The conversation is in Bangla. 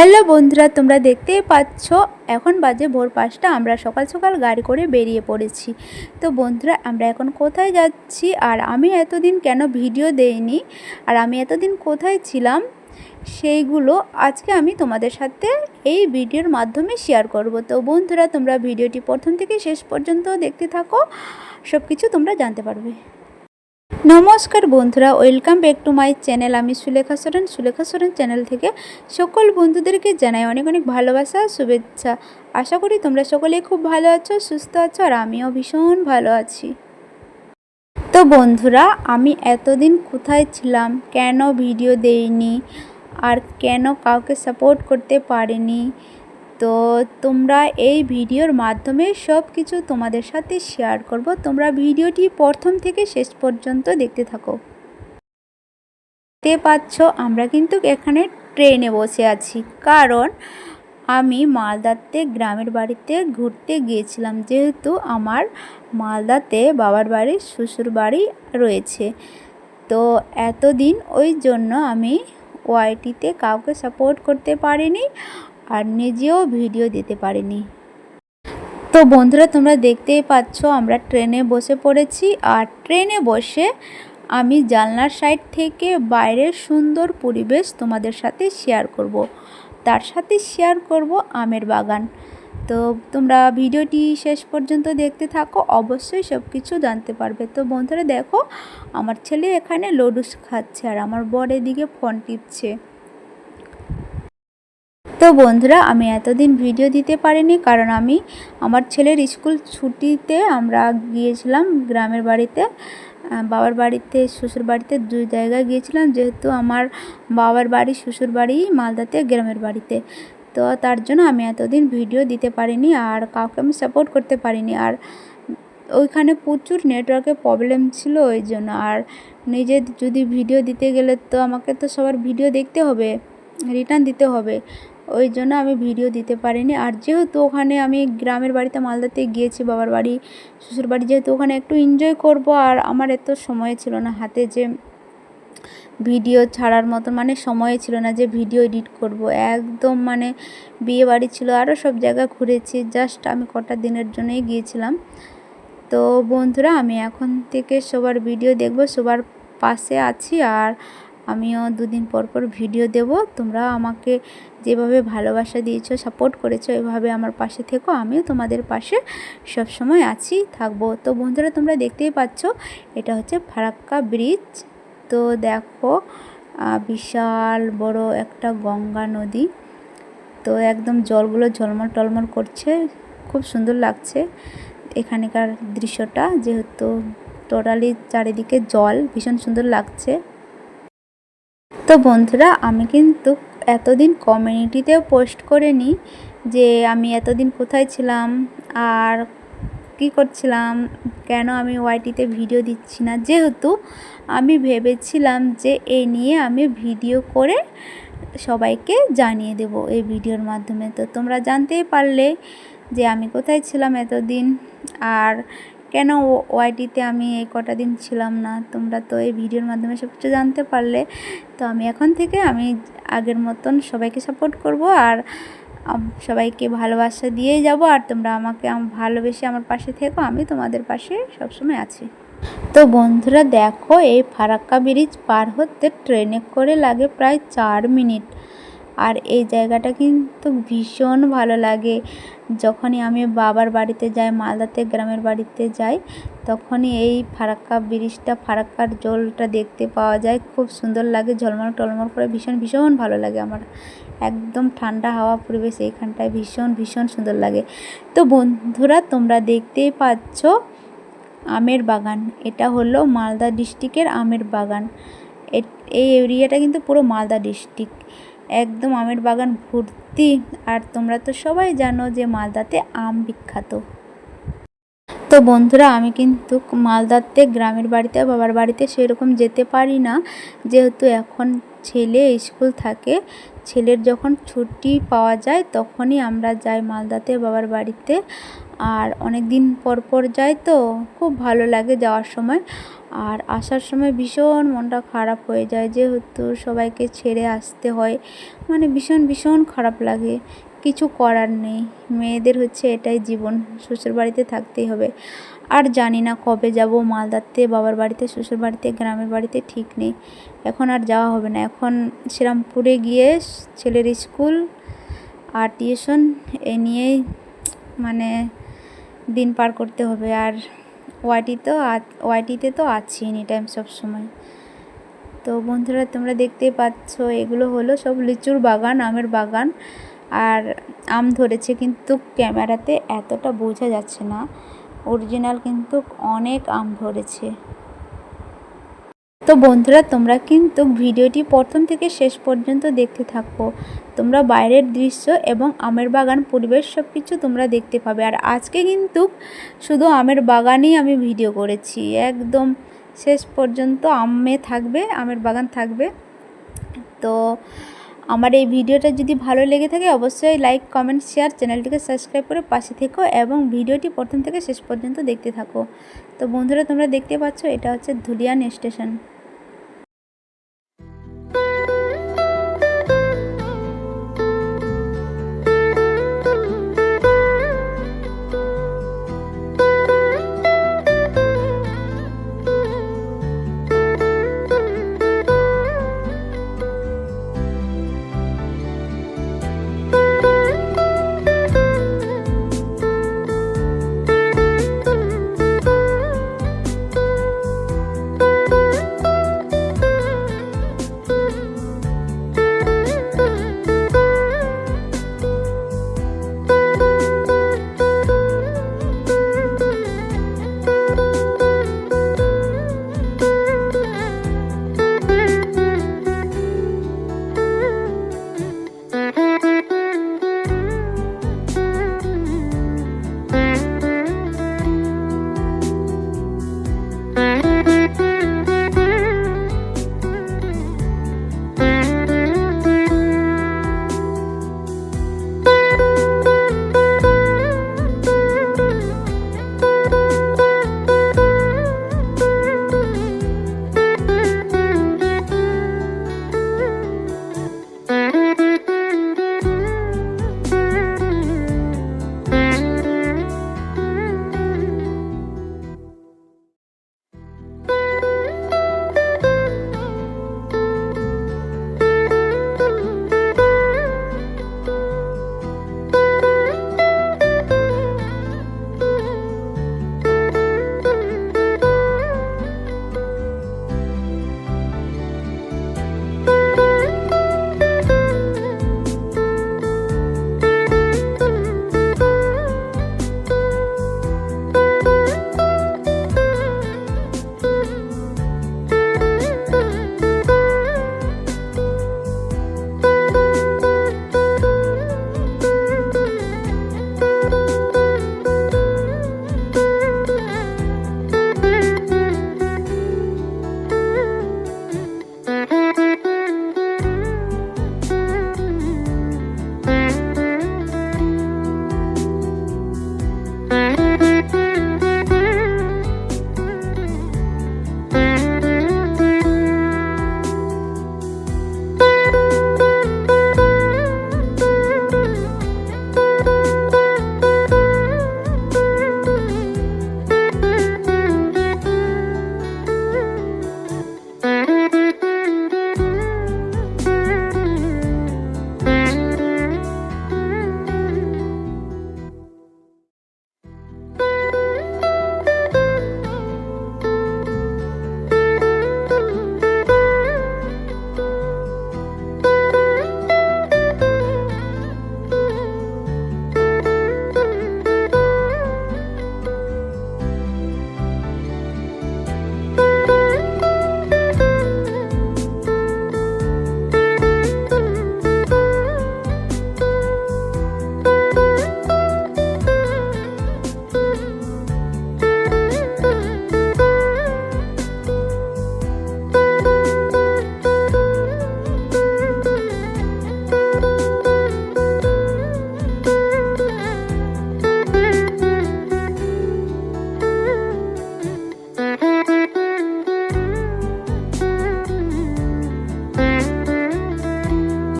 হ্যালো বন্ধুরা, তোমরা দেখতেই পাচ্ছ, এখন বাজে ভোর পাঁচটা, আমরা সকাল সকাল গাড়ি করে বেরিয়ে পড়েছি। তো বন্ধুরা, আমরা এখন কোথায় যাচ্ছি আর আমি এতদিন কেন ভিডিও দেইনি আর আমি এতদিন কোথায় ছিলাম, সেইগুলো আজকে আমি তোমাদের সাথে এই ভিডিওর মাধ্যমে শেয়ার করব। তো বন্ধুরা, তোমরা ভিডিওটি প্রথম থেকে শেষ পর্যন্ত দেখতে থাকো সব কিছু তোমরা জানতে পারবে। নমস্কার বন্ধুরা welcome back to my channel আমি সুলেখা সোরেন সুলেখা সোরেন চ্যানেল থেকে সকল বন্ধুদেরকে জানাই অনেক অনেক ভালোবাসা, শুভেচ্ছা। আশা করি তোমরা সকলে খুব ভালো আছো, সুস্থ আছো, আর আমিও ভীষণ ভালো আছি। তো বন্ধুরা, আমি এতদিন কোথায় ছিলাম, কেন ভিডিও দেইনি, আর কেন কাউকে সাপোর্ট করতে পারিনি তো তোমরা এই ভিডিওর মাধ্যমে সব কিছু তোমাদের সাথে শেয়ার করব। তোমরা ভিডিওটি প্রথম থেকে শেষ পর্যন্ত দেখতে থাকো। দেখতে পাচ্ছ, আমরা কিন্তু এখানে ট্রেনে বসে আছি। কারণ আমি মালদাতে, গ্রামের বাড়িতে ঘুরতে গিয়েছিলাম। যেহেতু আমার মালদাতে বাবার বাড়ি, শ্বশুর বাড়ি রয়েছে। তো এতদিন ওই জন্য আমি ওয়াইটিতে কাউকে সাপোর্ট করতে পারিনি। আর নিজেও ভিডিও দিতে পারিনি। তো বন্ধুরা, তোমরা দেখতেই পাচ্ছ আমরা ট্রেনে বসে পড়েছি। আর ট্রেনে বসে আমি জানলার সাইড থেকে বাইরের সুন্দর পরিবেশ তোমাদের সাথে শেয়ার করব। তার সাথে শেয়ার করব আমের বাগান। তো তোমরা ভিডিওটি শেষ পর্যন্ত দেখতে থাকো, অবশ্যই সব কিছু জানতে পারবে। তো বন্ধুরা, দেখো, আমার ছেলে এখানে লডুস খাচ্ছে আর আমার বর এদিকে ফোন টিপছে। তো বন্ধুরা, আমি এতদিন ভিডিও দিতে পারিনি কারণ আমি আমার ছেলের স্কুল ছুটিতে আমরা গিয়েছিলাম গ্রামের বাড়িতে। বাবার বাড়িতে, শ্বশুর বাড়িতে দুই জায়গায় গিয়েছিলাম যেহেতু আমার বাবার বাড়ি, শ্বশুর বাড়ি মালদাতে, গ্রামের বাড়িতে। তো তার জন্য আমি এতদিন ভিডিও দিতে পারিনি আর কাউকে আমি সাপোর্ট করতে পারিনি। আর ওইখানে প্রচুর নেটওয়ার্কের প্রবলেম ছিল ওই জন্য। আর নিজে যদি ভিডিও দিতে গেলে তো আমাকে তো সবার ভিডিও দেখতে হবে রিটার্ন দিতে হবে। ওই জন্য আমি ভিডিও দিতে পারিনি। আর যেহেতু ওখানে আমি গ্রামের বাড়িতে মালদাতে গিয়েছি, বাবার বাড়ি, শ্বশুর বাড়ি যেহেতু ওখানে একটু এনজয় করব, আর আমার এত সময় ছিল না হাতে যে ভিডিও ছাড়ার মতো মানে সময় ছিল না যে ভিডিও এডিট করব। একদম মানে বিয়ে বাড়ি ছিল আরও সব জায়গা ঘুরেছি জাস্ট আমি কটা দিনের জন্যই গিয়েছিলাম। তো বন্ধুরা, আমি এখন থেকে সবার ভিডিও দেখব, সবার পাশে আছি, আর আমিও দুদিন পর পর ভিডিও দেব। তোমরা আমাকে যেভাবে ভালোবাসা দিয়েছ সাপোর্ট করেছ, এভাবে আমার পাশে থেকো। আমিও তোমাদের পাশে সব সময় আছি, থাকব। তো বন্ধুরা, তোমরা দেখতেই পাচ্ছ, এটা হচ্ছে ফারাক্কা ব্রিজ। তো দেখো বিশাল বড় একটা গঙ্গা নদী। তো একদম জলগুলো ঝলমল টলমল করছে, খুব সুন্দর লাগছে এখানকার দৃশ্যটা। যেহেতু টোটালি চারিদিকে জল, ভীষণ সুন্দর লাগছে। তো বন্ধুরা, আমি কিন্তু এতদিন কমিউনিটিতেও পোস্ট করে নিই যে আমি এতদিন কোথায় ছিলাম, আর কি করছিলাম, কেন আমি ওয়াইটিতে ভিডিও দিচ্ছি না। যেহেতু আমি ভেবেছিলাম যে এই নিয়ে আমি ভিডিও করে সবাইকে জানিয়ে দেব এই ভিডিওর মাধ্যমে। তো তোমরা জানতেই পারলে যে আমি কোথায় ছিলাম এতদিন, আর কেন ওয়াইটিতে আমি এই কটা দিন ছিলাম না? তোমরা তো এই ভিডিওর মাধ্যমে সব কিছু জানতে পারলে। তো আমি এখন থেকে আমি আগের মতন সবাইকে সাপোর্ট করব আর সবাইকে ভালোবাসা দিয়েই যাব। আর তোমরা আমাকে ভালোবেসে আমার পাশে থেকো। আমি তোমাদের পাশে সবসময় আছি। তো বন্ধুরা দেখো, এই ফারাক্কা ব্রিজ পার হতে ট্রেনে করে লাগে প্রায় চার মিনিট। আর এই জায়গাটা কিন্তু ভীষণ ভালো লাগে। যখনই আমি বাবার বাড়িতে যাই, মালদাতে গ্রামের বাড়িতে যাই, তখনই এই ফারাক্কা ব্রিজটা, ফারাক্কার জলটা দেখতে পাওয়া যায়। খুব সুন্দর লাগে, ঝলমল টলমল করে ভীষণ ভীষণ ভালো লাগে আমার। একদম ঠান্ডা হাওয়া পরিবেশ এইখানটায় ভীষণ ভীষণ সুন্দর লাগে। তো বন্ধুরা, তোমরা দেখতেই পাচ্ছ আমের বাগান। এটা হলো মালদা ডিস্ট্রিক্টের আমের বাগান। এই এরিয়াটা কিন্তু পুরো মালদা ডিস্ট্রিক্ট। একদম আমের বাগান ভর্তি। আর তোমরা তো সবাই জানো যে মালদাতে আম বিখ্যাত। তো বন্ধুরা, আমি কিন্তু মালদাতে গ্রামের বাড়িতে বাবার বাড়িতে সেরকম যেতে পারি না। যেহেতু এখন ছেলে স্কুল থাকে, ছেলের যখন ছুটি পাওয়া যায় তখনই আমরা যাই মালদাতে বাবার বাড়িতে। আর অনেক দিন পর পর যাই তো, খুব ভালো লাগে যাওয়ার সময়। আর আসার সময় ভীষণ মনটা খারাপ হয়ে যায়, যেহেতু সবাইকে ছেড়ে আসতে হয়। মানে ভীষণ ভীষণ খারাপ লাগে। কিছু করার নেই। মেয়েদের হচ্ছে এটাই জীবন, শ্বশুর বাড়িতে থাকতেই হবে। আর জানি না কবে যাব মালদাতে, বাবার বাড়িতে, শ্বশুর বাড়িতে, গ্রামের বাড়িতে ঠিক নেই। এখন আর যাওয়া হবে না। এখন শ্রীরামপুরে গিয়ে ছেলের স্কুল আর টিউশন এ নিয়েই মানে দিন পার করতে হবে। আর ওয়াইটি তো ওয়াইটিতে তো আছি এনি টাইম সবসময়। তো বন্ধুরা, তোমরা দেখতে পাচ্ছ, এগুলো হলো সব লিচুর বাগান, আমের বাগান। আর আম ধরেছে কিন্তু ক্যামেরাতে এতটা বোঝা যাচ্ছে না। অরিজিনাল কিন্তু অনেক আম ধরেছে। তো বন্ধুরা, তোমরা কিন্তু ভিডিওটি প্রথম থেকে শেষ পর্যন্ত দেখতে থাকো। তোমরা বাইরের দৃশ্য এবং আমের বাগান, পরিবেশ সব কিছু তোমরা দেখতে পাবে। আর আজকে কিন্তু শুধু আমের বাগানেই আমি ভিডিও করেছি। একদম শেষ পর্যন্ত আমে থাকবে, আমের বাগান থাকবে। তো আমার এই ভিডিওটা যদি ভালো লেগে থাকে, অবশ্যই লাইক কমেন্ট শেয়ার চ্যানেলটিকে সাবস্ক্রাইব করে পাশে থেকো এবং ভিডিওটি প্রথম থেকে শেষ পর্যন্ত দেখতে থাকো। তো বন্ধুরা, তোমরা দেখতে পাচ্ছ, এটা হচ্ছে ধুলিয়ান স্টেশন